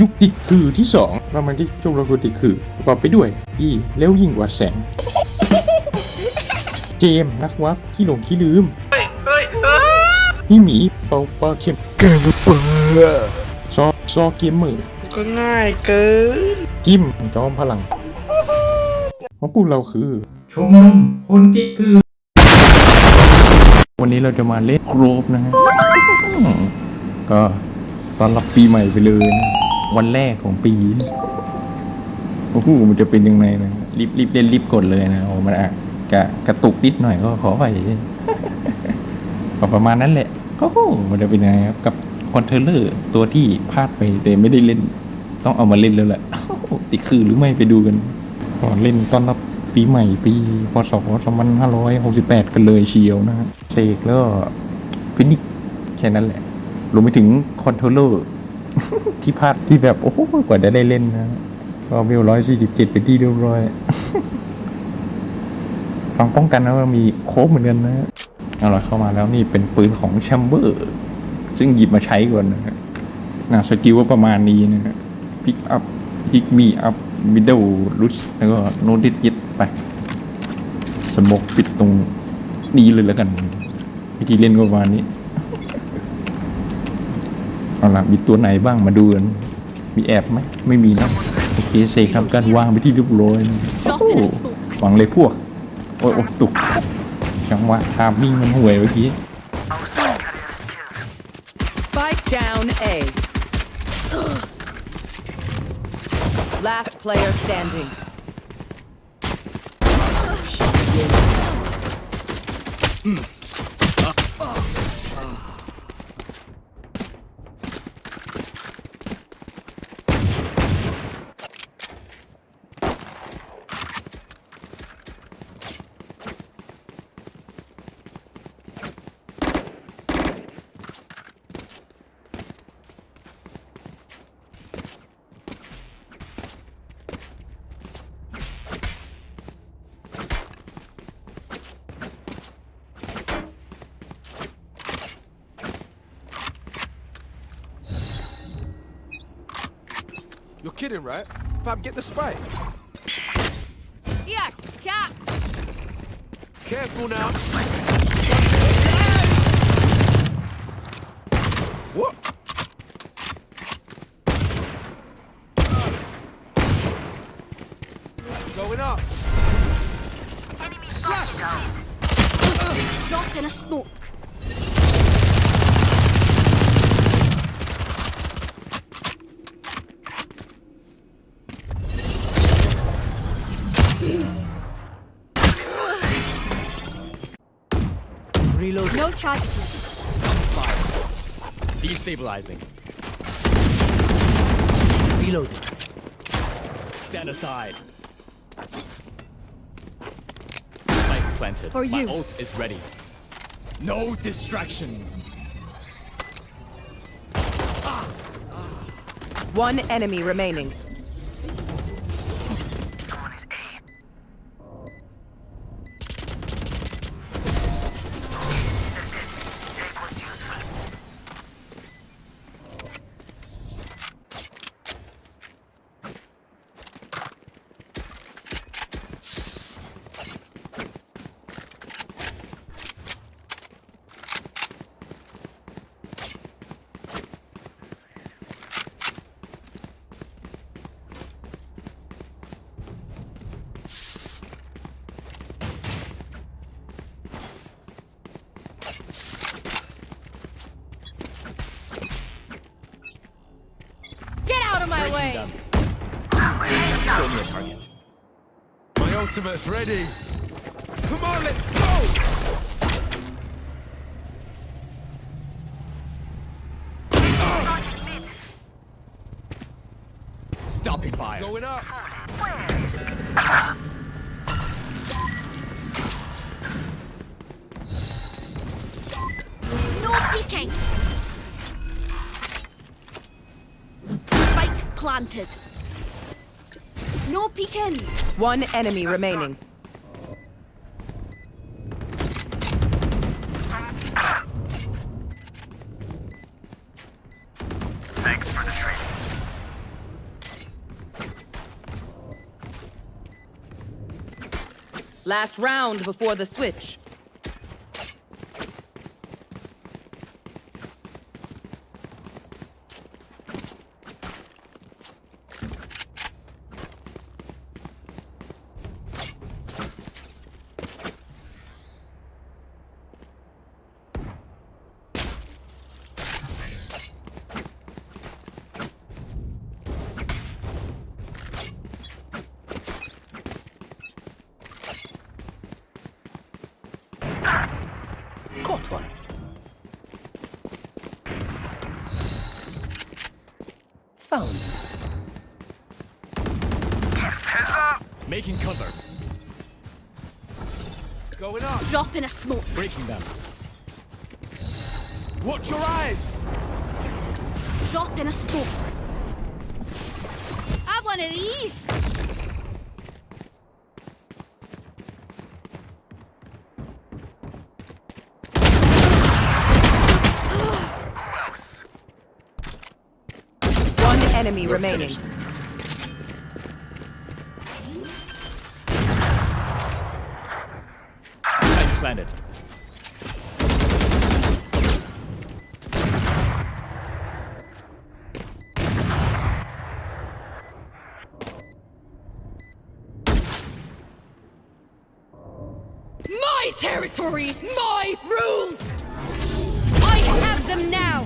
ยุคติดคือที่สองเรามาที่ชมรมคนติดคือประกอบไปด้วยอีเร็วยิ่งกว่าแสง เจมส์นักวับขี้หลงขี้ลืมเฮ้ยเฮ้ยเฮ้ยพี่หมีเปาปลาเข็มแกงเปิดซอซอเกมเมอร์ก็ง่ายเกินกิมจอมพลังเพราะพวกเราคือชมรมคนติดคือ วันนี้เราจะมาเล่นโครบนะฮะอืมก็ตอนรับปีใหม่ไปเลยนะ วันแรกของปี โอ้โหมันจะเป็นยังไงนะรีบรีบเล่นรีบกดเลยนะโอ้มันอะกะกระตุกนิดหน่อยก็ขอไปประมาณนั้นแหละโอ้โหมันจะเป็นยังไงครับกับคอนเทเลอร์ตัวที่พลาดไปแต่ไม่ได้เล่น ต้องเอามาเล่นแล้วแหละติดคือหรือไม่ไปดูกันก่อนเล่นตอนรับปีใหม่ปีพศ2568 กันเลยเชียวนะเสกแล้วฟินิกแค่นั้นแหละรวมไปถึงคอนโทรลเลอร์ ที่พลาดที่แบบโอ้โหกว่าจะได้เล่นนะก็เวร้อยสี่สิบเจ็ดไปนที่เรียบร้อยฟังป้องกันนะว่ามีโค้บเหมือนกันนะเอาละเข้ามาแล้วนี่เป็นปืนของแชมเบอร์ ซึ่งหยิบมาใช้ก่อนนะฮะนะสกิลว่าประมาณนี้นะฮะพิกอัพพิกมีอัพมิดเดิลลุสแล้วก็โนดิสยิดไป สมบกปิดตรงนี้เลยแล้วกัน วิธีเล่นก็ประมาณนี้ เอาล่ะมีตัวไหนบ้างมาดูกันมีแอบไหมไม่มีนะโอเคเสกทำการวางไปที่เรียบร้อยนะโอ้โหวางเลยพวกโอ้ยโอ้ยตุกจังหวะทามมิ่งมันห่วยเมื่อกี้ Spike down A. Last player standing. You're kidding, right? Fam, get the spike. Yeah, catch. Careful now. What? Going up. Dropped in a smoke. Reload. No charges. Left. Stop fire. Destabilizing. Reload. Stand aside. Spike planted. For My ult is ready. No distractions. One enemy remaining. My ultimate's ready. Come on, let's go! Stopping fire. Going up. No peeking. Spike planted. Peeking. One enemy remaining. Last round before the switch. Found. Making cover. Going up. Drop in a smoke. Breaking them. Watch your eyes. Dropping in a smoke. Have one of these. One enemy remaining. finished. Spike planted. My territory, my rules. I have them now.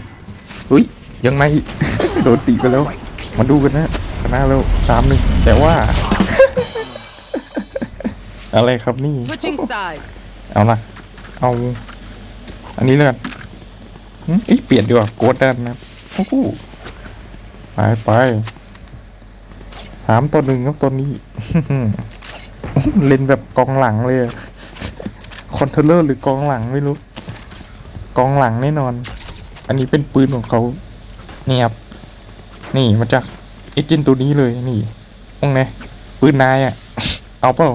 เฮ้ย ยังไง โดนตีไปแล้ว มาดูกันนะชนะแล้วสามหนึ่งแต่ว่า อะไรครับนี่ Switching sides. เอาละเอา อันนี้เลยกันหึเอ้ยเปลี่ยนดีกว่าโกดดันนะโอ้โหไปไปถามตัวหนึ่งครับตัวนี้ เล่นแบบกองหลังเลยอะคอนโทรลเลอร์หรือกองหลังไม่รู้ กองหลังแน่นอน อันนี้เป็นปืนของเขาเนี่ยครับ นี่มาจากเอเจนต์ตัวนี้เลยนี่มองไงปืนนายอะ เอาเปล่า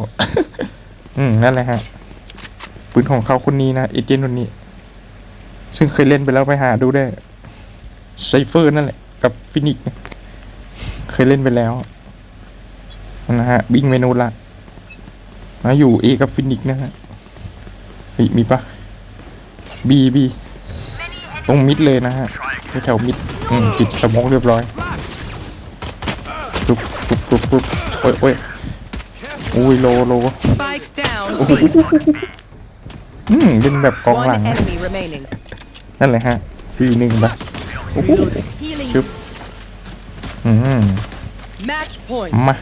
อืมนั่นแหละฮะปืนของเขาคนนี้นะเอเจนต์คนนี้ ซึ่งเคยเล่นไปแล้วไปหาดูได้ไซเฟอร์นั่นแหละ กับฟินิกเคยเล่นไปแล้วนะฮะบิงเมนูละมาอยู่เอกับฟินิกนะฮะเฮ้ยมีปะบีบีตรงมิดเลยนะฮะแถวมิด อืมจิตสมองเรียบร้อยปุ๊บปุ๊บปุ๊บปุ๊บโอ้ยโอ้ยอุ้ยโลโล Spike down. อืมเป็นแบบกองหลั One ง enemy remaining. นั่นแหละฮะสี่หนึ่งปะโอ้โห Healing. ชึบอืม Match point. มา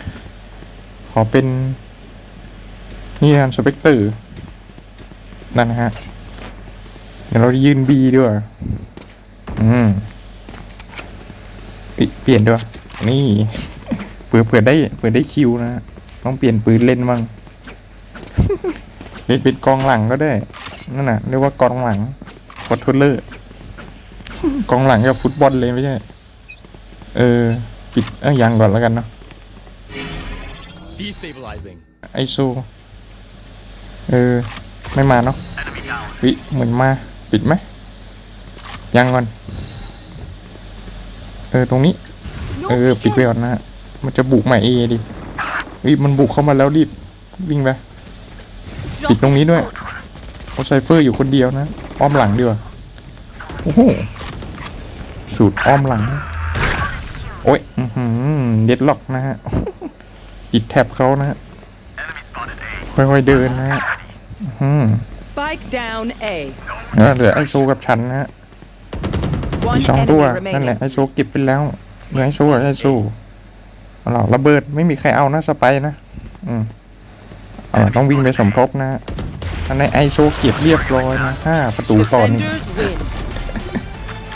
ขอเป็น นี่นะสเปกเตอร์ นั่นนะฮะ เดี๋ยวเรายืนบีด้วย อืม เอ้ยเปลี่ยนด้วยนี่เผื่อเผื่อได้เผื่อได้คิวนะฮะต้องเปลี่ยนปืนเล่นบ้างเล่นเป็นกองหลังก็ได้นั่นน่ะเรียกว่ากองหลังคอนโทรลเลอร์กองหลังกับฟุตบอลเลยไม่ใช่เออปิดเอ้ยยังก่อนแล้วกันเนาะ Destabilizing. ไอซูเออ ไม่มาเนาะวิเหมือนมา ปิดไหมยังก่อน เออตรงนี้ No เออปิดไป peeking. ก่อนนะฮะมันจะบุกใหม่เอดิวิมันบุกเข้ามาแล้วรีบวิ่งไป Drop ปิดตรงนี้ in a ด้วย smoke. เขาไซเฟอร์อยู่คนเดียวนะอ้อมหลังดีกว่าโอ้โหสูตรอ้อมหลัง โอ้ยอือหือเด็ดล็อกนะฮะปิดแท็บเขานะฮะค่อยๆเดินนะฮะอื้อหือ Spike down A. เออเหลือไอโซกับฉันนะฮะ One อีกสองตัว enemy นั่นแหละ remaining. ไอโซเก็บไปแล้วเหลือไอโซกับไอโซเอาล่ะระเบิดไม่มีใครเอานะสไปร์นะอืมเอาล่ะต้องวิ่งไปสมทบนะฮะอันในไอโซเก็บเรียบร้อยนะห้าประตูต่อหนึ่ง Defenders win.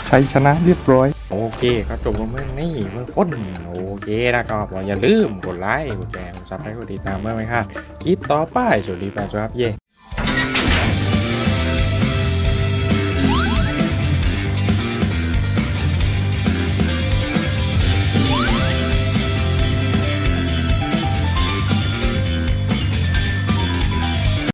ชัยชนะเรียบร้อย โอเคครับจบกันเมื่อนี่เมื่อคนโอเคนะครับอย่าลืมกดไลค์กดแชร์กดซับให้กดติดตามเมื่อไหมครับคลิปต่อไปสวัสดีแฟนครับเย่